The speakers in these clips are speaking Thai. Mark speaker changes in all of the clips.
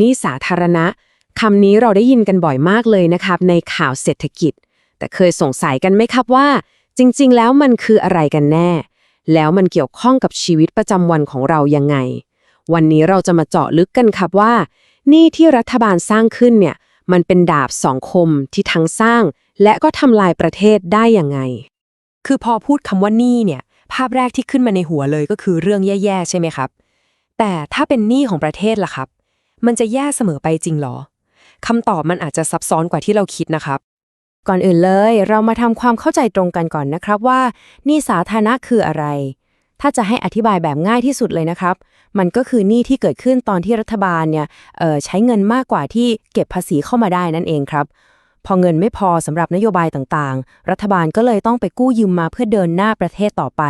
Speaker 1: นี้สาธารณะคำนี้เราได้ยินกันบ่อยมากเลยนะครับในข่าวเศรษฐกิจ แต่เคยสงสัยกันไหมครับว่า จริง ๆ แล้วมันคืออะไรกันแน่ แล้วมันเกี่ยวข้องกับชีวิตประจำวันของเรายังไง วันนี้เราจะมาเจาะลึกกันครับว่านี้ที่รัฐบาลสร้างขึ้นเนี่ยมันเป็นดาบสองคมที่ทั้งสร้าง และก็ทำลายประเทศได้ยังไง
Speaker 2: คือพอพูดคำว่านี้เนี่ยภาพแรกที่ขึ้นมาในหัวเลยก็คือเรื่องแย่ๆใช่ไหมครับ แต่ถ้าเป็นหนี้ของประเทศล่ะครับ มันจะแย่เสมอไปจริงเหรอคำตอบมันอาจจะซับซ้อนกว่าที่เราคิดนะครับ
Speaker 3: ก่อนอื่นเลย เรามาทำความเข้าใจตรงกันก่อนนะครับว่าหนี้สาธารณะคืออะไร ถ้าจะให้อธิบายแบบง่ายที่สุดเลยนะครับ มันก็คือหนี้ที่เกิดขึ้นตอนที่รัฐบาลเนี่ยใช้เงินมากกว่าที่เก็บภาษีเข้ามาได้นั่นเองครับพอเงินไม่พอสำหรับนโยบายต่างๆ รัฐบาลก็เลยต้องไปกู้ยืมมาเพื่อเดินหน้าประเทศต่อไป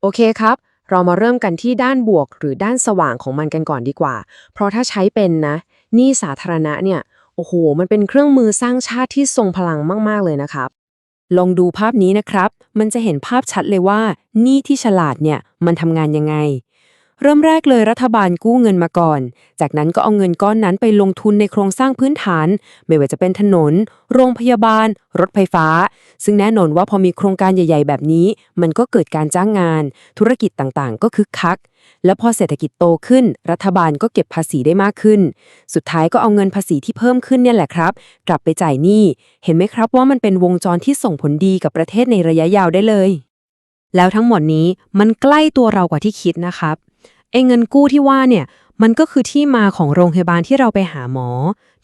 Speaker 1: โอเคครับ เรามาเริ่มกันที่ด้านบวกหรือด้านสว่างของมันกันก่อนดีกว่า เพราะถ้าใช้เป็นนะหนี้สาธารณะเนี่ยโอ้โห มันเป็นเครื่องมือสร้างชาติที่ทรงพลังมากๆเลยนะครับ
Speaker 3: ลองดูภาพนี้นะครับ มันจะเห็นภาพชัดเลยว่าหนี้ที่ฉลาดเนี่ยมันทำงานยังไง เริ่มแรกเลยรัฐบาลกู้เงินมาก่อน จากนั้นก็เอาเงินก้อนนั้นไปลงทุนในโครงสร้างพื้นฐาน ไม่ว่าจะเป็นถนน โรงพยาบาล รถไฟฟ้า ซึ่งแน่นอนว่าพอมีโครงการใหญ่ ๆ แบบนี้ มันก็เกิดการจ้างงาน ธุรกิจต่างๆ ก็คึกคัก แล้วพอเศรษฐกิจโตขึ้น รัฐบาลก็เก็บภาษีได้มากขึ้น สุดท้ายก็เอาเงินภาษีที่เพิ่มขึ้นเนี่ยแหละครับ กลับไปจ่ายหนี้ เห็นไหมครับว่ามันเป็นวงจรที่ส่งผลดีกับประเทศในระยะยาวได้เลย แล้วทั้งหมดนี้มันใกล้ตัวเรากว่าที่คิดนะครับ ไอ้เงินกู้ที่ว่าเนี่ยมันก็คือที่มาของโรงพยาบาลที่เราไปหาหมอ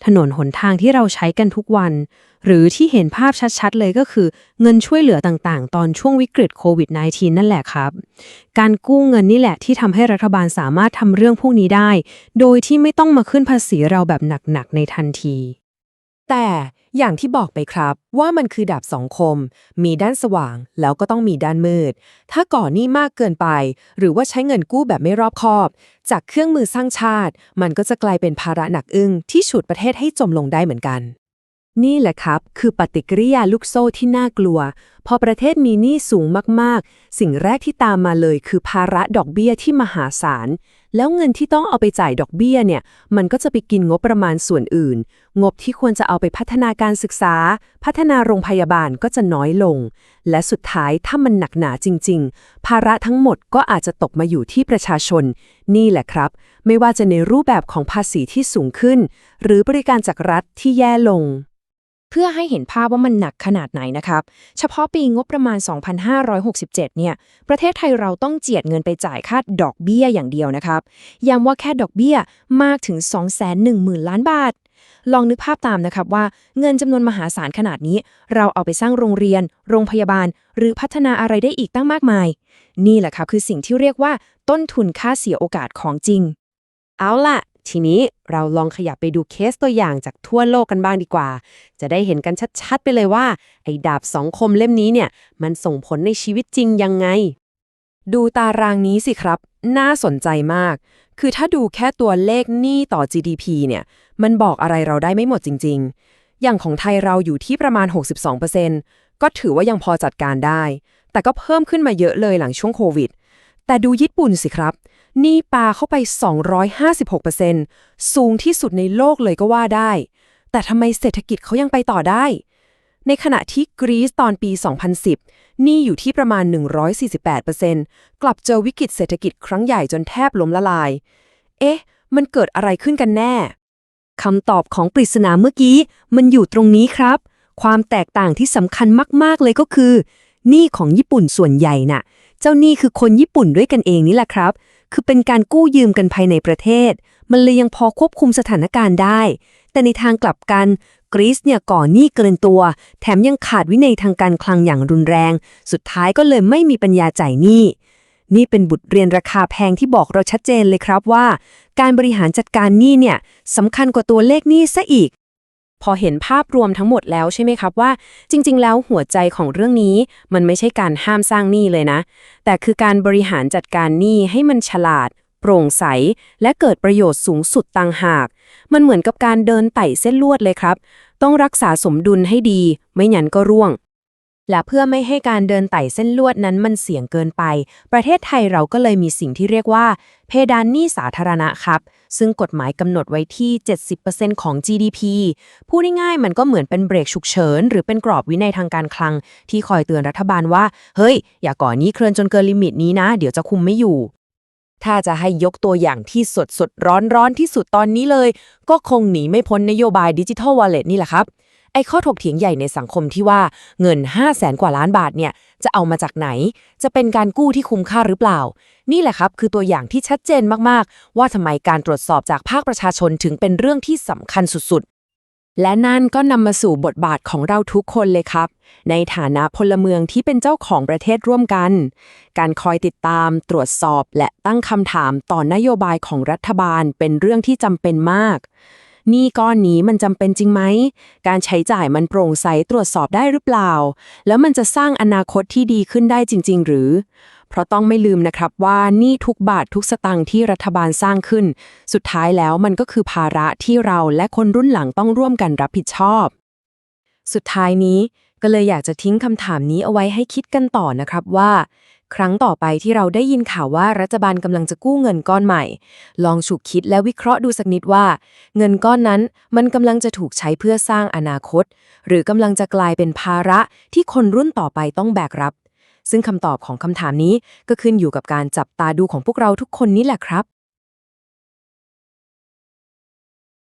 Speaker 3: ถนนหนทางที่เราใช้กันทุกวัน หรือที่เห็นภาพชัดๆ เลยก็คือ เงินช่วยเหลือต่างๆ ตอนช่วงวิกฤตโควิด -19 นั่นแหละครับ การกู้เงินนี่แหละที่ทำให้รัฐบาลสามารถทำเรื่องพวกนี้ได้ โดยที่ไม่ต้องมาขึ้นภาษีเราแบบหนักๆ ในทันที
Speaker 2: แต่อย่างที่บอกไปครับว่ามันคือดาบสองคม มีด้านสว่างแล้วก็ต้องมีด้านมืด ถ้าก่อนหนี้มากเกินไป หรือว่าใช้เงินกู้แบบไม่รอบคอบ จากเครื่องมือสร้างชาติ มันก็จะกลายเป็นภาระหนักอึ้งที่ฉุดประเทศให้จมลงได้เหมือนกัน
Speaker 3: นี่แหละครับ คือปฏิกิริยาลูกโซ่ที่น่ากลัว พอประเทศมีหนี้สูงมากๆ สิ่งแรกที่ตามมาเลยคือภาระดอกเบี้ยที่มหาศาล แล้วเงินที่ต้องเอาไปจ่ายดอกเบี้ยเนี่ย มันก็จะไปกินงบประมาณส่วนอื่น งบที่ควรจะเอาไปพัฒนาการศึกษา พัฒนาโรงพยาบาลก็จะน้อยลง และสุดท้ายถ้ามันหนักหนาจริง ๆ ภาระทั้งหมดก็อาจจะตกมาอยู่ที่ประชาชน นี่แหละครับ ไม่ว่าจะในรูปแบบของภาษีที่สูงขึ้น หรือบริการจากรัฐที่แย่ลง
Speaker 2: เพื่อให้เห็นภาพว่ามันหนักขนาดไหนนะครับ เฉพาะปีงบประมาณ 2567 เนี่ย ประเทศไทยเราต้องเจียดเงินไปจ่ายค่าดอกเบี้ยอย่างเดียวนะครับ ย้ำว่าแค่ดอกเบี้ยมากถึง 210,000 ล้านบาท ลองนึกภาพตามนะครับว่าเงินจำนวนมหาศาลขนาดนี้ เราเอาไปสร้างโรงเรียน โรงพยาบาล หรือพัฒนาอะไรได้อีกตั้งมากมาย นี่แหละครับคือสิ่งที่เรียกว่า ต้นทุนค่าเสียโอกาสของจริง
Speaker 1: เอาล่ะ ทีนี้เราลองขยับไปดูเคสตัวอย่างจากทั่วโลกกันบ้างดีกว่า จะได้เห็นกันชัดๆ ไปเลยว่า ไอ้ดาบสองคมเล่มนี้เนี่ย มันส่งผลในชีวิตจริงยังไง
Speaker 2: ดูตารางนี้สิครับ น่าสนใจมาก คือถ้าดูแค่ตัวเลขหนี้ต่อ GDP เนี่ย มันบอกอะไรเราได้ไม่หมดจริง ๆ อย่างของไทยเราอยู่ที่ประมาณ 62%ก็ถือว่ายังพอจัดการได้ แต่ก็เพิ่มขึ้นมาเยอะเลยหลังช่วงโควิด แต่ดูญี่ปุ่นสิครับ นี้ปาเข้าไป 256%สูงที่สุดในโลกเลยก็ว่าได้ แต่ทำไมเศรษฐกิจเขายังไปต่อได้ ในขณะที่กรีซตอนปี 2010 นี้อยู่ที่ประมาณ 148%กลับเจอวิกฤตเศรษฐกิจครั้งใหญ่จนแทบล้มละลาย เอ๊ะ มันเกิดอะไรขึ้นกันแน่
Speaker 3: คำตอบของปริศนาเมื่อกี้ มันอยู่ตรงนี้ครับ ความแตกต่างที่สำคัญมาก ๆ เลยก็คือหนี้ของญี่ปุ่นส่วนใหญ่น่ะ เจ้าหนี้คือคนญี่ปุ่นด้วยกันเองนี่แหละครับ คือเป็นการกู้ยืมกันภายในประเทศ มันเลยยังพอควบคุมสถานการณ์ได้ แต่ในทางกลับกันกรีซเนี่ยก่อหนี้เกินตัว แถมยังขาดวินัยทางการคลังอย่างรุนแรง สุดท้ายก็เลยไม่มีปัญญาจ่ายหนี้นี่เป็นบทเรียนราคาแพงที่บอกเราชัดเจนเลยครับว่า การบริหารจัดการหนี้เนี่ยสำคัญกว่าตัวเลขหนี้ซะอีก
Speaker 1: พอเห็นภาพรวมทั้งหมดแล้วใช่ไหมครับว่า จริง ๆ แล้วหัวใจของเรื่องนี้มันไม่ใช่การห้ามสร้างหนี้เลยนะ แต่คือการบริหารจัดการหนี้ให้มันฉลาด โปร่งใส และเกิดประโยชน์สูงสุดต่างหาก มันเหมือนกับการเดินไต่เส้นลวดเลยครับ ต้องรักษาสมดุลให้ดี ไม่งั้นก็ร่วง
Speaker 2: และเพื่อไม่ให้การเดินไต่เส้นลวดนั้นมันเสี่ยงเกินไป ประเทศไทยเราก็เลยมีสิ่งที่เรียกว่า เพดานหนี้สาธารณะครับ ซึ่งกฎหมายกำหนดไว้ที่ 70%ของ GDP พูดง่ายๆมันก็เหมือนเป็นเบรกฉุกเฉิน หรือเป็นกรอบวินัยทางการคลัง ที่คอยเตือนรัฐบาลว่า เฮ้ย อย่าก่อนนี้เคลื่อนจนเกินลิมิตนี้นะ เดี๋ยวจะคุมไม่อยู่ถ้าจะให้ยกตัวอย่างที่สดสดร้อนร้อนที่สุดตอนนี้เลย ก็คงหนีไม่พ้นนโยบายดิจิทัลวอลเล็ตนี่แหละครับ ไอ้ข้อถกเถียงใหญ่ในสังคมที่ว่าเงิน 5 0 0แสนกว่าล้านบาทเนี่ยจะเอามาจากไหน จะเป็นการกู้ที่คุ้มค่าหรือเปล่า นี่แหละครับคือตัวอย่างที่ชัดเจนมากๆ ว่าทำไมการตรวจสอบจากภาคประชาชนถึงเป็นเรื่องที่สำคัญสุดๆ
Speaker 3: และนั่นก็นำมาสู่บทบาทของเราทุกคนเลยครับ ในฐานะพลเมืองที่เป็นเจ้าของประเทศร่วมกัน การคอยติดตาม ตรวจสอบ และตั้งคำถามต่อนโยบายของรัฐบาลเป็นเรื่องที่จำเป็นมาก หนี่ก้อนนี้มันจำเป็นจริงไหม การใช้จ่ายมันโปร่งใสตรวจสอบได้หรือเปล่า แล้วมันจะสร้างอนาคตที่ดีขึ้นได้จริง ๆ หรือ เพราะต้องไม่ลืมนะครับว่าหนี่ทุกบาททุกสตังค์ที่รัฐบาลสร้างขึ้น สุดท้ายแล้วมันก็คือภาระที่เราและคนรุ่นหลังต้องร่วมกันรับผิดชอบ สุดท้ายนี้ก็เลยอยากจะทิ้งคำถามนี้เอาไว้ให้คิดกันต่อนะครับว่า ครั้งต่อไปที่เราได้ยินข่าวว่ารัฐบาลกำลังจะกู้เงินก้อนใหม่ ลองฉุกคิดและวิเคราะห์ดูสักนิดว่า เงินก้อนนั้นมันกำลังจะถูกใช้เพื่อสร้างอนาคต หรือกำลังจะกลายเป็นภาระที่คนรุ่นต่อไปต้องแบกรับ ซึ่งคำตอบของคำถามนี้ก็ขึ้นอยู่กับการจับตาดูของพวกเราทุกคนนี่แหละครับ